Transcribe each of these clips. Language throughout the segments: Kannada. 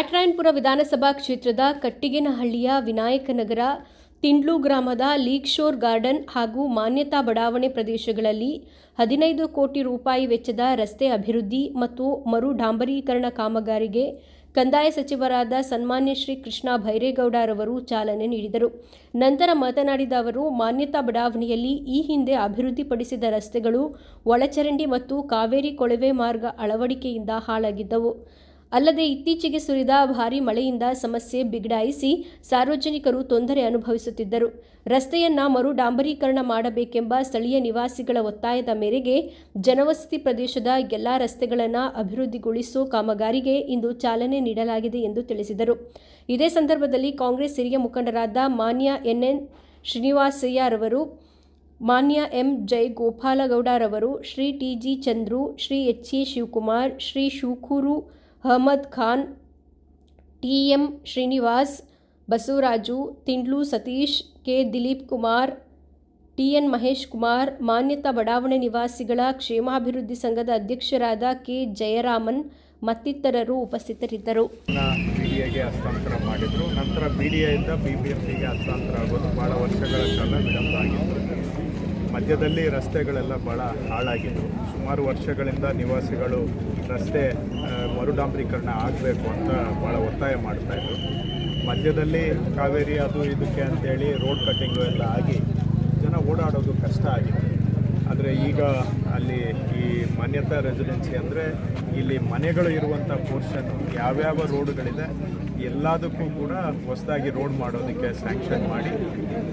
ಬ್ಯಾಟರಾಯನಪುರ ವಿಧಾನಸಭಾ ಕ್ಷೇತ್ರದ ಕಟ್ಟಿಗೆನಹಳ್ಳಿಯ ವಿನಾಯಕನಗರ ತಿಂಡ್ಲು ಗ್ರಾಮದ ಲೀಕ್ ಶೋರ್ ಗಾರ್ಡನ್ ಹಾಗೂ ಮಾನ್ಯತಾ ಬಡಾವಣೆ ಪ್ರದೇಶಗಳಲ್ಲಿ ಹದಿನೈದು ಕೋಟಿ ರೂಪಾಯಿ ವೆಚ್ಚದ ರಸ್ತೆ ಅಭಿವೃದ್ಧಿ ಮತ್ತು ಮರು ಡಾಂಬರೀಕರಣ ಕಾಮಗಾರಿಗೆ ಕಂದಾಯ ಸಚಿವರಾದ ಸನ್ಮಾನ್ಯ ಶ್ರೀ ಕೃಷ್ಣ ಭೈರೇಗೌಡರವರು ಚಾಲನೆ ನೀಡಿದರು. ನಂತರ ಮಾತನಾಡಿದ ಅವರು, ಮಾನ್ಯತಾ ಬಡಾವಣೆಯಲ್ಲಿ ಈ ಹಿಂದೆ ಅಭಿವೃದ್ಧಿಪಡಿಸಿದ ರಸ್ತೆಗಳು ಒಳಚರಂಡಿ ಮತ್ತು ಕಾವೇರಿ ಕೊಳವೆ ಮಾರ್ಗ ಅಳವಡಿಕೆಯಿಂದ ಹಾಳಾಗಿದ್ದವು. ಅಲ್ಲದೆ ಇತ್ತೀಚೆಗೆ ಸುರಿದ ಭಾರೀ ಮಳೆಯಿಂದ ಸಮಸ್ಯೆ ಬಿಗಡಾಯಿಸಿ ಸಾರ್ವಜನಿಕರು ತೊಂದರೆ ಅನುಭವಿಸುತ್ತಿದ್ದರು. ರಸ್ತೆಯನ್ನ ಮರು ಡಾಂಬರೀಕರಣ ಮಾಡಬೇಕೆಂಬ ಸ್ಥಳೀಯ ನಿವಾಸಿಗಳ ಒತ್ತಾಯದ ಮೇರೆಗೆ ಜನವಸತಿ ಪ್ರದೇಶದ ಎಲ್ಲಾ ರಸ್ತೆಗಳನ್ನು ಅಭಿವೃದ್ಧಿಗೊಳಿಸುವ ಕಾಮಗಾರಿಗೆ ಇಂದು ಚಾಲನೆ ನೀಡಲಾಗಿದೆ ಎಂದು ತಿಳಿಸಿದರು. ಇದೇ ಸಂದರ್ಭದಲ್ಲಿ ಕಾಂಗ್ರೆಸ್ ಹಿರಿಯ ಮುಖಂಡರಾದ ಮಾನ್ಯ ಎನ್ಎನ್ ಶ್ರೀನಿವಾಸಯ್ಯರವರು, ಮಾನ್ಯ ಎಂ ಜೈ ಗೋಪಾಲಗೌಡರವರು Shri T G Chandru, Shri H E Shivakumar, Shri Shukur Ahmed Khan, T M Srinivas, Basavaraju, Tindlu Satish, K Dilip Kumar, T N Mahesh Kumar, Manyata ಬಡಾವಣೆ ನಿವಾಸಿಗಳ ಕ್ಷೇಮಾಭಿವೃದ್ಧಿ ಸಂಘದ ಅಧ್ಯಕ್ಷರಾದ ಕೆ ಜಯರಾಮನ್ ಮತ್ತಿತರರು ಉಪಸ್ಥಿತರಿದ್ದರು. ಬಿ ಹಸ್ತಾಂತರ ಮಾಡಿದ್ರು. ನಂತರ ಬಿ ಡಿ ಎಯಿಂದ ಬಿ ಬಿ ಎಂ ಹಸ್ತಾಂತರ ಆಗೋದು ಭಾಳ ವರ್ಷಗಳ ಕಾಲ ವಿಳಂಬ ಮಧ್ಯದಲ್ಲಿ ರಸ್ತೆಗಳೆಲ್ಲ ಭಾಳ ಹಾಳಾಗಿದ್ದವು ಸುಮಾರು ವರ್ಷಗಳಿಂದ ನಿವಾಸಿಗಳು ರಸ್ತೆ ಮರುಡಾಂಬ್ರೀಕರಣ ಆಗಬೇಕು ಅಂತ ಭಾಳ ಒತ್ತಾಯ ಮಾಡ್ತಾಯಿದ್ರು ಮಧ್ಯದಲ್ಲಿ ಕಾವೇರಿ ಅದು ಇದಕ್ಕೆ ಅಂತೇಳಿ ರೋಡ್ ಕಟ್ಟಿಂಗು ಎಲ್ಲ ಆಗಿ ಜನ ಓಡಾಡೋದು ಕಷ್ಟ ಆಗಿದೆ. ಆದರೆ ಈಗ ಅಲ್ಲಿ ಈ ಮಾನ್ಯತಾ ರೆಸಿಡೆನ್ಸಿ ಅಂದರೆ ಇಲ್ಲಿ ಮನೆಗಳು ಇರುವಂಥ ಪೋರ್ಷನ್ ಯಾವ್ಯಾವ ರೋಡ್ಗಳಿದೆ ಎಲ್ಲದಕ್ಕೂ ಕೂಡ ಹೊಸದಾಗಿ ರೋಡ್ ಮಾಡೋದಕ್ಕೆ ಸ್ಯಾಂಕ್ಷನ್ ಮಾಡಿ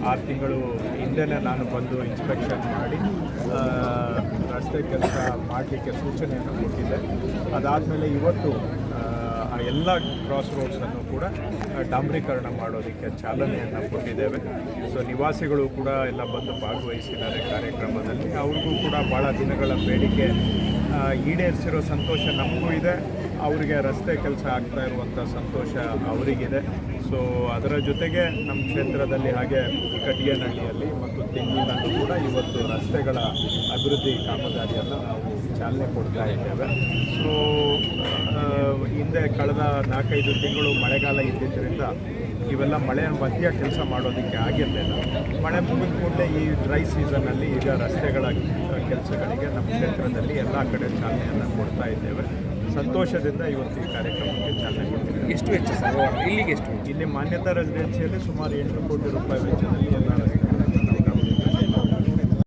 ಆರು ತಿಂಗಳು ಹಿಂದೆನೇ ನಾನು ಬಂದು ಇನ್ಸ್ಪೆಕ್ಷನ್ ಮಾಡಿ ರಸ್ತೆ ಕೆಲಸ ಮಾಡಲಿಕ್ಕೆ ಸೂಚನೆಯನ್ನು ಕೊಟ್ಟಿದ್ದೆ. ಅದಾದಮೇಲೆ ಇವತ್ತು ಎಲ್ಲ ಕ್ರಾಸ್ ರೋಡ್ಸನ್ನು ಕೂಡ ಡಾಂಬ್ರೀಕರಣ ಮಾಡೋದಕ್ಕೆ ಚಾಲನೆಯನ್ನು ಕೊಟ್ಟಿದ್ದೇವೆ. ಸೊ ನಿವಾಸಿಗಳು ಕೂಡ ಎಲ್ಲ ಬಂದು ಭಾಗವಹಿಸಿದ್ದಾರೆ ಕಾರ್ಯಕ್ರಮದಲ್ಲಿ. ಅವ್ರಿಗೂ ಕೂಡ ಭಾಳ ದಿನಗಳ ಬೇಡಿಕೆ ಈಡೇರಿಸಿರೋ ಸಂತೋಷ ನಮಗೂ ಇದೆ. ಅವರಿಗೆ ರಸ್ತೆ ಕೆಲಸ ಆಗ್ತಾ ಇರುವಂಥ ಸಂತೋಷ ಅವರಿಗಿದೆ. ಸೊ ಅದರ ಜೊತೆಗೆ ನಮ್ಮ ಕ್ಷೇತ್ರದಲ್ಲಿ ಹಾಗೆ ಕಟ್ಟಿಗೆನಹಳ್ಳಿಯಲ್ಲಿ ಮತ್ತು ತೆಂಗಿನಲ್ಲೂ ಕೂಡ ಇವತ್ತು ರಸ್ತೆಗಳ ಅಭಿವೃದ್ಧಿ ಕಾಮಗಾರಿಯನ್ನು ನಾವು ಚಾಲನೆ ಕೊಡ್ತಾ ಇದ್ದೇವೆ. ಸೊ ಹಿಂದೆ ಕಳೆದ ನಾಲ್ಕೈದು ತಿಂಗಳು ಮಳೆಗಾಲ ಇದ್ದಿದ್ದರಿಂದ ಇವೆಲ್ಲ ಮಳೆ ಮಧ್ಯ ಕೆಲಸ ಮಾಡೋದಕ್ಕೆ ಆಗಿರಲಿಲ್ಲ. ಮಳೆ ಮುಗಿದ ಕೂಡಲೇ ಈ ಡ್ರೈ ಸೀಸನಲ್ಲಿ ಈಗ ರಸ್ತೆಗಳ ಕೆಲಸಗಳಿಗೆ ನಮ್ಮ ಕ್ಷೇತ್ರದಲ್ಲಿ ಎಲ್ಲ ಕಡೆ ಚಾಲನೆಯನ್ನು ಕೊಡ್ತಾ ಇದ್ದೇವೆ. ಸಂತೋಷದಿಂದ ಇವತ್ತು ಈ ಕಾರ್ಯಕ್ರಮಕ್ಕೆ ಚಾಲನೆ ಕೊಡ್ತೀವಿ ಎಷ್ಟು ವೆಚ್ಚ ಸರ್? ಇಲ್ಲಿಗೆ ಎಷ್ಟು ಇಲ್ಲಿ ಮಾನ್ಯತಾ ರೆಸಿಡೆನ್ಸಿಯಲ್ಲಿ ಸುಮಾರು ಎಂಟು ಕೋಟಿ ರೂಪಾಯಿ ವೆಚ್ಚದಲ್ಲಿ ಎಲ್ಲ